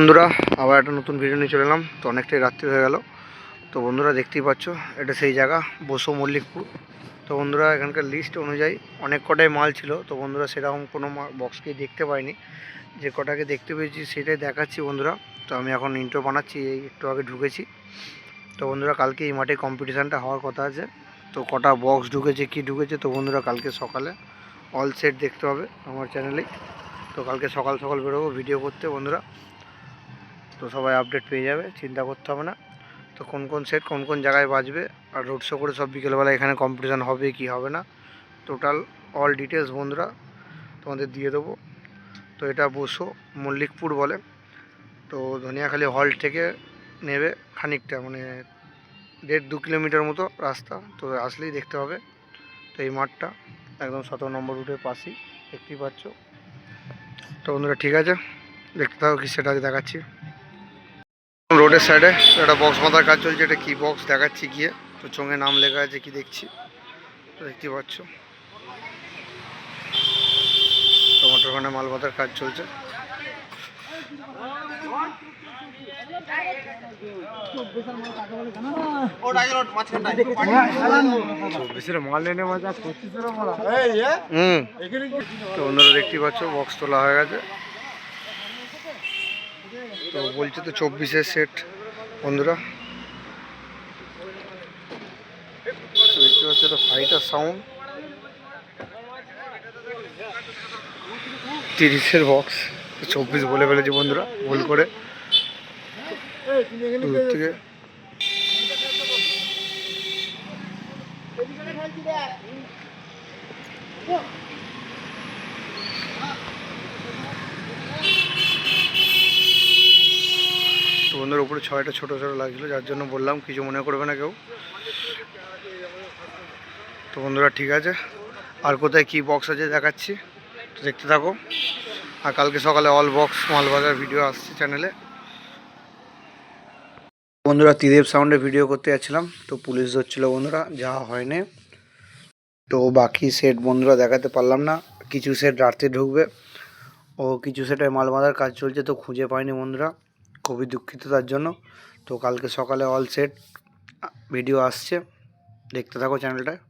বন্ধুরা, আবার একটা নতুন ভিডিও নিয়ে চলে এলাম। তো অনেকটাই রাত্রি হয়ে গেল। তো বন্ধুরা, দেখতেই পাচ্ছ, এটা সেই জায়গা, বসো মল্লিকপুর। তো বন্ধুরা, এখানকার লিস্ট অনুযায়ী অনেক কটাই মাল ছিল। তো বন্ধুরা, সেরকম কোনো বক্সকেই দেখতে পাইনি। যে কটাকে দেখতে পেয়েছি, সেটাই দেখাচ্ছি বন্ধুরা। তো আমি এখন ইন্ট্রো বানাচ্ছি, এই একটু আগে ঢুকেছি। তো বন্ধুরা, কালকে এই মাঠে কম্পিটিশানটা হওয়ার কথা আছে। তো কটা বক্স ঢুকেছে, কি ঢুকেছে, তো বন্ধুরা, কালকে সকালে অল সেট দেখতে হবে আমার চ্যানেলেই তো কালকে সকাল সকাল বেরোবো ভিডিও করতে বন্ধুরা। তো সবাই আপডেট পেয়ে যাবে, চিন্তা করতে হবে না। তো কোন কোন সেট কোন কোন জায়গায় বাজবে আর রোড শো করে সব বিকেলবেলা এখানে কম্পিটিশান হবে কি হবে না টোটাল অল ডিটেলস বন্ধুরা তোমাদের দিয়ে দেবো। তো এটা বসো, মল্লিকপুর বলে। তো ধনিয়াখালি হল থেকে নেবে খানিকটা মানে দেড় দু কিলোমিটার মতো রাস্তা, তো আসলেই দেখতে হবে। তো এই মাঠটা একদম সতেরো নম্বর রুটের পাশেই, দেখতেই পাচ্ছ। তো বন্ধুরা ঠিক আছে, দেখতে থাকো কি সেটা দেখাচ্ছি। রোডের সাইডে একটা বক্স মাথার কাজ চলছে এটা কি বক্স দেখাচ্ছি গিয়ে। তো চোঙে নাম লেখা আছে কি দেখছি? দেখতে পাচ্ছ। টমাটোর ওখানে মাল বাঁধার কাজ চলছে। তো বন্ধুরা দেখতেই পাচ্ছ বক্স তোলা হয়ে গেছে। তো বলছে তো চব্বিশের সেট বন্ধুরা। দেখতে পাচ্ছ এটা ফাইটার সাউন্ড তিরিশের বক্স চব্বিশ বলে ফেলেছি বন্ধুরা, ভুল করে। দূর থেকে বন্ধুর উপরে ছয়টা ছোটো ছোটো লাগছিল, যার জন্য বললাম কিছু মনে করবে না কেউ। তো বন্ধুরা ঠিক আছে, আর কোথায় কি বক্স আছে দেখাচ্ছি দেখতে থাকো। আর কালকে সকালে অল বক্স মালবাজার ভিডিও আসছে চ্যানেলে বন্ধুরা ত্রিদেব সাউন্ডে ভিডিও করতে যাচ্ছিলাম, তো পুলিশ ধরছিল বন্ধুরা যাওয়া হয়নি। তো বাকি সেট বন্ধুরা দেখাতে পারলাম না, কিছু সেট রাত্রে ঢুকবে। ও কিছু সেটে মাল বাঁধার কাজ চলছে, তো খুঁজে পাইনি বন্ধুরা। খুবই দুঃখিত তার জন্য। তো কালকে সকালে অল সেট ভিডিও আসছে। দেখতে থাকো চ্যানেলটায়